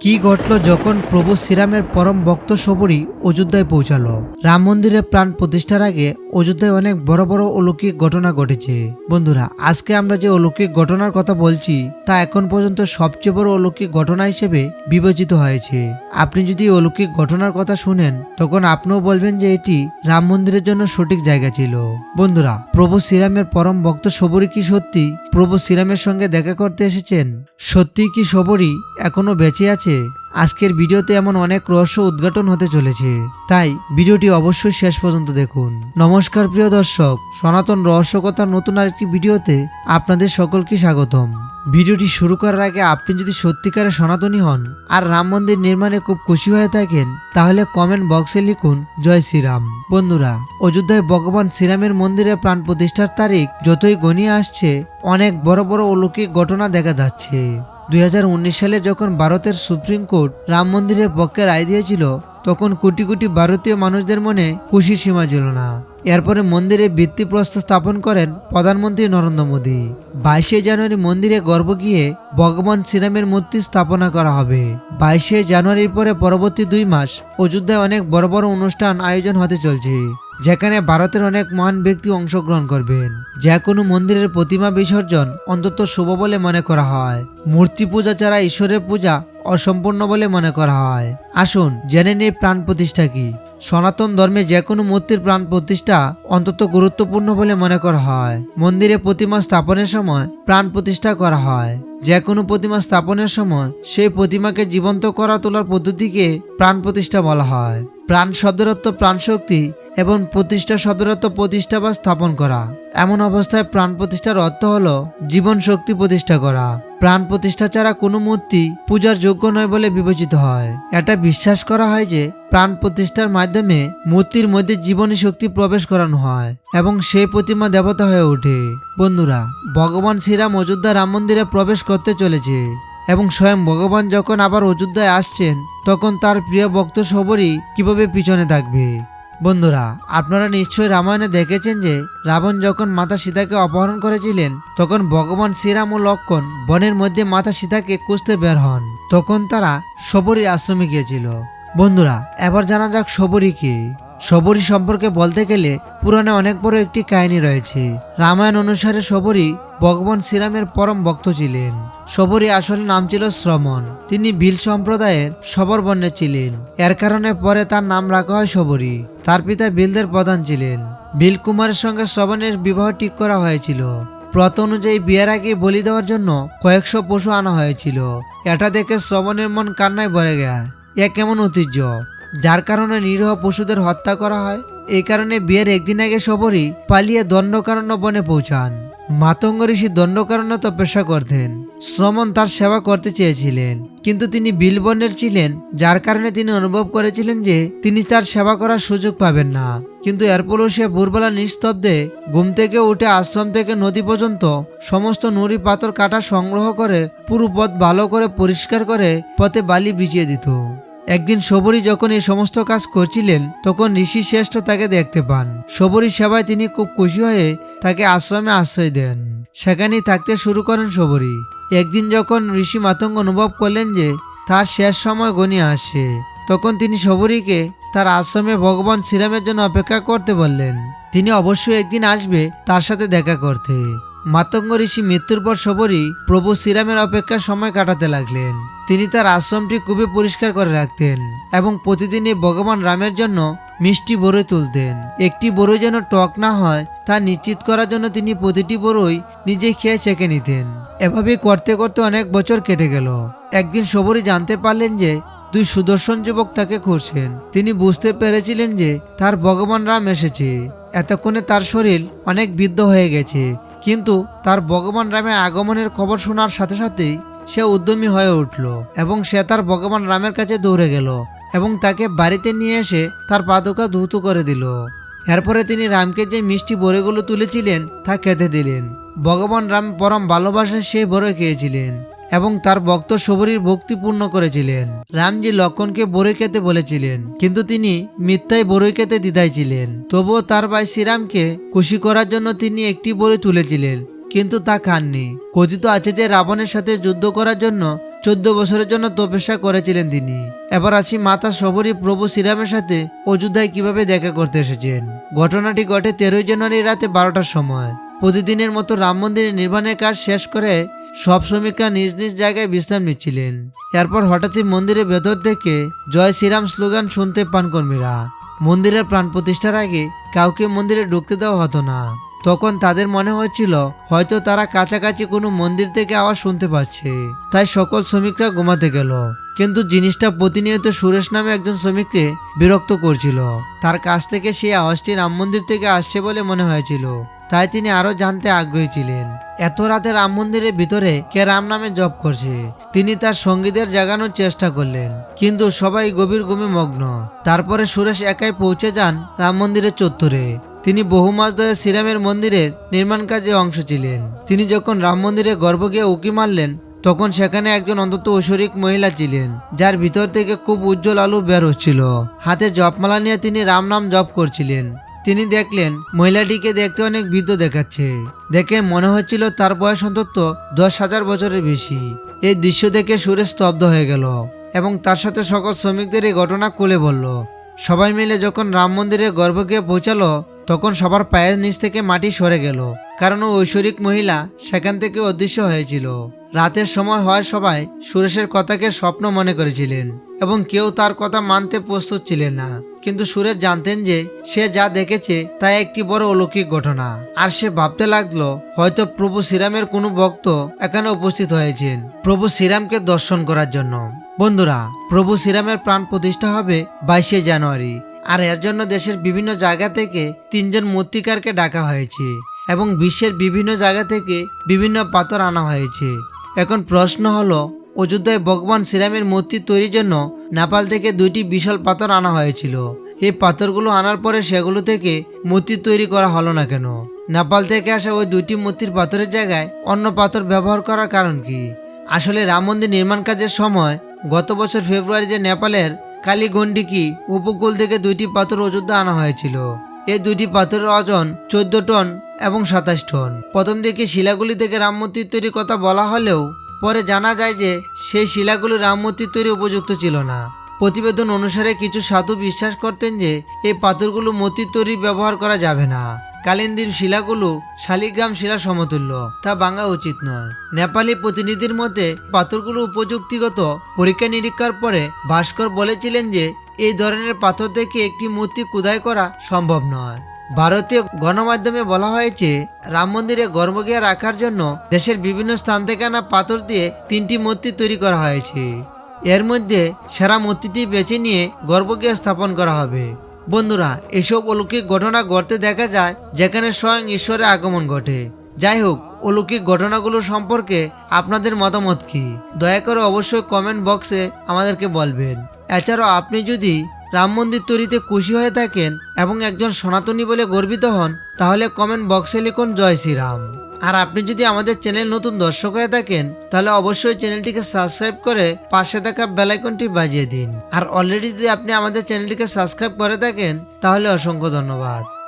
কি ঘটল যখন প্রভু শ্রীরামের পরম ভক্ত সবরী অযোধ্যায় পৌঁছালো? রাম মন্দিরের প্রাণ প্রতিষ্ঠার আগে অযোধ্যায় অনেক বড় বড় অলৌকিক ঘটনা ঘটেছে। বন্ধুরা, আজকে আমরা যে অলৌকিক ঘটনার কথা বলছি, তা এখন পর্যন্ত সবচেয়ে বড় অলৌকিক ঘটনা হিসেবে বিবেচিত হয়েছে। আপনি যদি অলৌকিক ঘটনার কথা শুনেন, তখন আপনিও বলবেন যে এটি রাম মন্দিরের জন্য সঠিক জায়গা ছিল। বন্ধুরা, প্রভু শ্রীরামের পরম ভক্ত সবরী কি সত্যি? প্রভু শ্রীরামের সঙ্গে দেখা করতে এসেছেন? সত্যি কি সবরই এখনও বেঁচে আছে? আজকের ভিডিওতে এমন অনেক রহস্য উদ্ঘাটন হতে চলেছে। তাই ভিডিওটি অবশ্যই শেষ পর্যন্ত দেখুন। নমস্কার প্রিয় দর্শক, সনাতন রহস্যকথার নতুন আরেকটি ভিডিওতে আপনাদের সকলকে স্বাগতম। ভিডিওটি শুরু করার আগে আপনি যদি সত্যিকারে সনাতনী হন আর রাম মন্দির নির্মাণে খুব খুশি হয়ে থাকেন, তাহলে কমেন্ট বক্সে লিখুন, জয় শ্রীরাম। বন্ধুরা, অযোধ্যায় ভগবান শ্রীরামের মন্দিরে প্রাণ প্রতিষ্ঠার তারিখ যতই গণিয়ে আসছে, অনেক বড় বড় অলৌকিক ঘটনা দেখা যাচ্ছে। দুই হাজার উনিশ সালে যখন ভারতের সুপ্রিম কোর্ট রাম মন্দিরের পক্ষে রায় দিয়েছিল তখন কোটি কোটি ভারতীয় মানুষদের মনে খুশির সীমা ছিল না। এরপরে মন্দিরে ভিত্তিপ্রস্তর স্থাপন করেন প্রধানমন্ত্রী নরেন্দ্র মোদী। বাইশে জানুয়ারি মন্দিরে গর্ব গিয়ে ভগবান শ্রীরামের মূর্তি স্থাপনা করা হবে। বাইশে জানুয়ারির পরে পরবর্তী দুই মাস অযোধ্যায় অনেক বড় বড় অনুষ্ঠান আয়োজন হতে চলছে, যেখানে ভারতের অনেক মহান ব্যক্তি অংশগ্রহণ করবেন। যে কোনো মন্দিরের প্রতিমা বিসর্জন অন্তত শুভ বলে মনে করা হয়। মূর্তি পূজা ছাড়া ঈশ্বরের পূজা অসম্পূর্ণ বলে মনে করা হয়। আসুন, জেনে নিই প্রাণ প্রতিষ্ঠা কি। সনাতন ধর্মে যে কোনো মূর্তির প্রাণ প্রতিষ্ঠা অন্তত গুরুত্বপূর্ণ বলে মনে করা হয়। মন্দিরে প্রতিমা স্থাপনের সময় প্রাণ প্রতিষ্ঠা করা হয়। যে কোনো প্রতিমা স্থাপনের সময় সেই প্রতিমাকে জীবন্ত করা তোলার পদ্ধতিকে প্রাণ প্রতিষ্ঠা বলা হয়। প্রাণ শব্দের অর্থ প্রাণ শক্তি এবং প্রতিষ্ঠা শব্দের প্রতিষ্ঠা বা স্থাপন করা। এমন অবস্থায় প্রাণ প্রতিষ্ঠার অর্থ হলো জীবন শক্তি প্রতিষ্ঠা করা। প্রাণ প্রতিষ্ঠা ছাড়া কোনো মূর্তি পূজার যোগ্য নয় বলে বিবেচিত হয়। এটা বিশ্বাস করা হয় যে প্রাণ প্রতিষ্ঠার মাধ্যমে মূর্তির মধ্যে জীবনী শক্তি প্রবেশ করানো হয় এবং সেই প্রতিমা দেবতা হয়ে ওঠে। বন্ধুরা, ভগবান শ্রীরাম অযোধ্যা রাম মন্দিরে প্রবেশ করতে চলেছে এবং স্বয়ং ভগবান যখন আবার অযোধ্যায় আসছেন, তখন তার প্রিয় ভক্ত সবরই কীভাবে পিছনে থাকবে? বন্ধুরা, আপনারা নিশ্চয়ই রামায়ণে দেখেছেন যে রাবণ যখন মাতা সীতাকে অপহরণ করেছিলেন, তখন ভগবান শ্রীরাম ও লক্ষণ বনের মধ্যে মাতা সীতাকে খুঁজতে বের হন। তখন তারা সবরী আশ্রমে গিয়েছিল। বন্ধুরা, এবার জানা যাক সবরী কি। সবরী সম্পর্কে বলতে গেলে পুরাণে অনেক বড় একটি কাহিনী রয়েছে। রামায়ণ অনুসারে সবরী ভগবান শ্রীরামের পরম ভক্ত ছিলেন। সবরী আসলে নাম ছিল শ্রমণ। তিনি ভিল সম্প্রদায়ের সবর বর্ণে ছিলেন। এর কারণে পরে তার নাম রাখা হয় সবরী তার পিতা বিলদের প্রধান ছিলেন। বিল কুমারের সঙ্গে শ্রবণের বিবাহ ঠিক করা হয়েছিল। প্রত অনুযায়ী বিয়ের আগে বলি দেওয়ার জন্য কয়েকশো পশু আনা হয়েছিল। এটা দেখে শ্রবণের মন কান্নায় ভরে গেয় এ কেমন ঐতিহ্য? যার কারণে নিরীহ পশুদের হত্যা করা হয়। এই কারণে বিয়ের একদিন আগে সবরই পালিয়ে দণ্ডকারণ্য বনে পৌঁছান। মাতঙ্গ ঋষি দণ্ডকারণ্য তপস্যা করতেন। শ্রমণ তার সেবা করতে চেয়েছিলেন। কিন্তু তিনি বিলবনের ছিলেন, যার কারণে তিনি অনুভব করেছিলেন যে তিনি তার সেবা করার সুযোগ পাবেন না। কিন্তু এরপরও সে ভোরবেলা নিস্তব্ধে ঘুম থেকে উঠে আশ্রম থেকে নদী পর্যন্ত সমস্ত নুড়ি পাথর কাটা সংগ্রহ করে পুরো পথ ভালো করে পরিষ্কার করে পথে বালি বিছিয়ে দিত। একদিন সবরী যখন এই সমস্ত কাজ করছিলেন, তখন ঋষি শ্রেষ্ঠ তাকে দেখতে পান। সবরী সেবায় তিনি খুব খুশি হয়ে তাকে আশ্রমে আশ্রয় দেন। সেখানেই থাকতে শুরু করেন সবরী একদিন যখন ঋষি মাতঙ্গ অনুভব করলেন যে তার শেষ সময় গনিয়ে আসে, তখন তিনি সবরীকে তার আশ্রমে ভগবান শ্রীরামের জন্য অপেক্ষা করতে বললেন। তিনি অবশ্যই একদিন আসবে তার সাথে দেখা করতে। মাতঙ্গ ঋষি মৃত্যুর পর সবরই প্রভু শ্রীরামের অপেক্ষার সময় কাটাতে লাগলেন। তিনি তার আশ্রমটি খুবই পরিষ্কার করে রাখতেন এবং প্রতিদিনই ভগবান রামের জন্য মিষ্টি বড়ই তুলতেন। একটি বড়ই যেন টক না হয়, তা নিশ্চিত করার জন্য তিনি প্রতিটি বড়ই নিজে খেয়ে চেকে নিতেন। এভাবে করতে করতে অনেক বছর কেটে গেল। একদিন সবরই জানতে পারলেন যে দুই সুদর্শন যুবক তাকে খুঁজছেন। তিনি বুঝতে পেরেছিলেন যে তার ভগবান রাম এসেছে। এতক্ষণে তার শরীর অনেক বৃদ্ধ হয়ে গেছে। কিন্তু তার ভগবান রামের আগমনের খবর শোনার সাথে সাথেই সে উদ্যমী হয়ে উঠল এবং সে তার ভগবান রামের কাছে দৌড়ে গেল এবং তাকে বাড়িতে নিয়ে এসে তার পাদুকা ধুতু করে দিল। এরপরে তিনি রামকে যে মিষ্টি বড়েগুলো তুলেছিলেন তা খেতে দিলেন। ভগবান রাম পরম ভালোবাসায় সেই বড়ে খেয়েছিলেন। এবং তার ভক্ত সবরীর ভক্তি পূর্ণ করেছিলেন। রামজি লক্ষণকে বড়ই খেতে বলেছিলেন, কিন্তু তিনি মিথ্যায় বড়ই খেতে দ্বিধায় ছিলেন। তবুও তার ভাই শ্রীরামকে খুশি করার জন্য তিনি একটি বড়ি তুলেছিলেন, কিন্তু তা খাননি। কথিত আছে যে রাবণের সাথে যুদ্ধ করার জন্য চোদ্দ বছরের জন্য তপস্যা করেছিলেন তিনি। এবার আসি মাতা সবরী প্রভু শ্রীরামের সাথে অযোধ্যায় কীভাবে দেখা করতে এসেছেন। ঘটনাটি ঘটে তেরোই জানুয়ারি রাতে বারোটার সময়। প্রতিদিনের মতো রাম মন্দিরের নির্মাণের কাজ শেষ করে সব শ্রমিকরা নিজ নিজ জায়গায় বিশ্রাম নিচ্ছিলেন। এরপর হঠাৎই মন্দিরের ভেতর থেকে জয় শ্রীরাম স্লোগান শুনতে পান কর্মীরা। মন্দিরের প্রাণ প্রতিষ্ঠার আগে কাউকে মন্দিরে ঢুকতে দেওয়া হতো না। তখন তাদের মনে হচ্ছিল হয়তো তারা কাছাকাছি কোনো মন্দির থেকে আওয়াজ শুনতে পাচ্ছে। তাই সকল শ্রমিকরা ঘুমাতে গেল। কিন্তু জিনিসটা প্রতিনিয়ত সুরেশ নামে একজন শ্রমিককে বিরক্ত করছিল। তার কাছ থেকে সেই আওয়াজটি রাম মন্দির থেকে আসছে বলে মনে হয়েছিল। তাই তিনি আরও জানতে আগ্রহী ছিলেন। এত রাতে রাম মন্দিরের ভিতরে কে রাম নামে জপ করছে? তিনি তার সঙ্গীদের জাগানোর চেষ্টা করলেন, কিন্তু সবাই গভীর ঘুমে মগ্ন। তারপরে সুরেশ একাই পৌঁছে যান রাম মন্দিরের চত্বরে। তিনি বহু মাস ধরে শ্রীরামের মন্দিরের নির্মাণ কাজে অংশ ছিলেন তিনি যখন রাম মন্দিরে গর্ভ গিয়ে উকি মারলেন, তখন সেখানে একজন অন্তত ঐশ্বরিক মহিলা ছিলেন, যার ভিতর থেকে খুব উজ্জ্বল আলো বের হচ্ছিল। হাতে জপমালা নিয়ে তিনি রাম নাম জপ করছিলেন। তিনি দেখলেন, মহিলাটিকে দেখতে অনেক বৃদ্ধ দেখাচ্ছে। দেখে মনে হচ্ছিল তার বয়স অন্তত দশ হাজার বছরের বেশি। এই দৃশ্য দেখে সুরে স্তব্ধ হয়ে গেল এবং তার সাথে সকল শ্রমিকদের এই ঘটনা কোলে বলল। সবাই মিলে যখন রাম মন্দিরে গর্ভগৃহে পৌঁছালো তখন সবার পায়ের নিচ থেকে মাটি সরে গেল, কারণ ঐশ্বরিক মহিলা সেখান থেকে অদৃশ্য হয়েছিল। রাতের সময় হয় সবাই সুরেশের কথাকে স্বপ্ন মনে করেছিলেন এবং কেউ তার কথা মানতে প্রস্তুত ছিলেন না। কিন্তু সুরেশ জানতেন যে সে যা দেখেছে তা একটি বড় অলৌকিক ঘটনা। আর সে ভাবতে লাগল, হয়তো প্রভু শ্রীরামের কোনো ভক্ত এখানে উপস্থিত হয়েছেন প্রভু শ্রীরামকে দর্শন করার জন্য। বন্ধুরা, প্রভু শ্রীরামের প্রাণ প্রতিষ্ঠা হবে বাইশে জানুয়ারি। আর এর জন্য দেশের বিভিন্ন জায়গা থেকে তিনজন মূর্তিকারকে ডাকা হয়েছে এবং বিশ্বের বিভিন্ন জায়গা থেকে বিভিন্ন পাথর আনা হয়েছে। এখন প্রশ্ন হলো, অযোধ্যায় ভগবান শ্রীরামের মূর্তি তৈরির জন্য নেপাল থেকে দুইটি বিশাল পাথর আনা হয়েছিল। এই পাথরগুলো আনার পরে সেগুলো থেকে মূর্তি তৈরি করা হলো না কেন? নেপাল থেকে আসা ওই দুইটি মূর্তির পাথরের জায়গায় অন্য পাথর ব্যবহার করার কারণ কি? আসলে রাম মন্দির নির্মাণ কাজের সময় গত বছর ফেব্রুয়ারিতে নেপালের কালীগন্ডিকি উপকূল থেকে দুইটি পাথর অযোধ্যা আনা হয়েছিল। এই দুইটি পাথরের ওজন চোদ্দ টন এবং সাতাশ টন। প্রথম দিকে শিলাগুলি থেকে রাম মূর্তির তৈরির কথা বলা হলেও পরে জানা যায় যে সেই শিলাগুলি রাম মূর্তির তৈরি উপযুক্ত ছিল না। প্রতিবেদন অনুসারে কিছু সাধু বিশ্বাস করতেন যে এই পাথরগুলো মূর্তির তৈরি ব্যবহার করা যাবে না। কালিন্দির শিলাগুলো শালিগ্রাম শিলা সমতুল্য, তা ভাঙা উচিত নয়। নেপালি প্রতিনিধির মতে, পাথরগুলো উপযুক্তিগত পরীক্ষা নিরীক্ষার পরে ভাস্কর বলেছিলেন যে, এই ধরনের পাথর থেকে একটি মূর্তি কুদাই করা সম্ভব নয়। ভারতীয় গণমাধ্যমে বলা হয়েছে, রাম মন্দিরে গর্ভগৃহ রাখার জন্য দেশের বিভিন্ন স্থান থেকে আনা পাথর দিয়ে তিনটি মূর্তি তৈরি করা হয়েছে। এর মধ্যে সেরা মূর্তিটি বেছে নিয়ে গর্ভগৃহ স্থাপন করা হবে। বন্ধুরা, এসব অলৌকিক ঘটনা ঘটতে দেখা যায় যেখানে স্বয়ং ঈশ্বরের আগমন ঘটে। যাই হোক, অলৌকিক ঘটনাগুলো সম্পর্কে আপনাদের মতামত কি? দয়া করে অবশ্যই কমেন্ট বক্সে আমাদেরকে বলবেন। এছাড়াও আপনি যদি রাম মন্দির তৈরিতে খুশি হয়ে থাকেন এবং একজন সনাতনী বলে গর্বিত হন, তাহলে কমেন্ট বক্সে লিখুন, জয় শ্রীরাম। আর আপনি যদি আমাদের চ্যানেল নতুন দর্শক হয়ে থাকেন, তাহলে অবশ্যই চ্যানেলটিকে সাবস্ক্রাইব করে পাশে থাকা বেলাইকনটি বাজিয়ে দিন। আর অলরেডি যদি আপনি আমাদের চ্যানেলটিকে সাবস্ক্রাইব করে থাকেন, তাহলে অসংখ্য ধন্যবাদ।